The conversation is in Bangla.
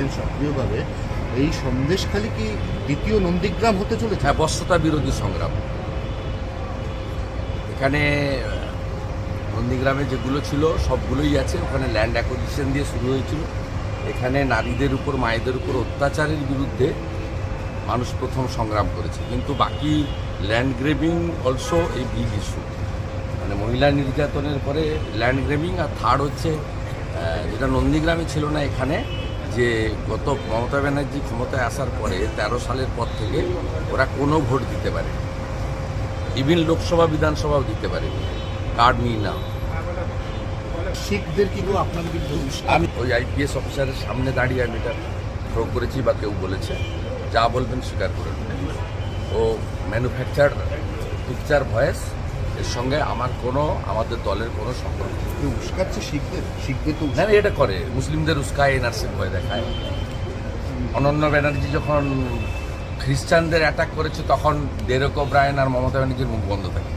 ছিলেন সক্রিয়ভাবে, এই সন্দেশখালি কি দ্বিতীয় নন্দীগ্রাম হতে চলেছে? হ্যাঁ বস্যতা বিরোধী সংগ্রাম। এখানে নন্দীগ্রামে যেগুলো ছিল, সবগুলোই আছে। ওখানে ল্যান্ড অ্যাকোজিশন দিয়ে শুরু হয়েছিল। এখানে নারীদের উপর, মায়েদের উপর অত্যাচারের বিরুদ্ধে মানুষ প্রথম সংগ্রাম করেছে। কিন্তু বাকি ল্যান্ড গ্রেবিং অলসো এই বিগ ইস্যু মানে মহিলা নির্যাতনের পরে ল্যান্ড গ্রেবিং আর থার্ড হচ্ছে যেটা নন্দীগ্রামে ছিল না এখানে যে গত মমতা ব্যানার্জি ক্ষমতায় আসার পরে তেরো সালের পর থেকে ওরা কোনো ভোট দিতে পারে ইভিন লোকসভা বিধানসভাও দিতে পারে কার্ড নিয়ে না শিখদের কি গো আপনার বিরুদ্ধে উস্কানি? আমি ওই আইপিএস অফিসারের সামনে দাঁড়িয়ে আমি এটা প্রয়োগ করেছি বা কেউ বলেছে যা বলবেন স্বীকার করে নেবেন। ও ম্যানুফ্যাকচার পিকচার ভয়েস এর সঙ্গে আমার কোনো আমাদের দলের কোনো সম্পর্ক। উস্কাচ্ছে শিখদের শিখদের তো না এটা করে। মুসলিমদের উস্কায় এনআরসি ভয় দেখায়। অনন্য ব্যানার্জি যখন খ্রিস্টানদের অ্যাটাক করেছে তখন ডেরক ব্রায়ন আর মমতা ব্যানার্জির মুখ বন্ধ থাকে।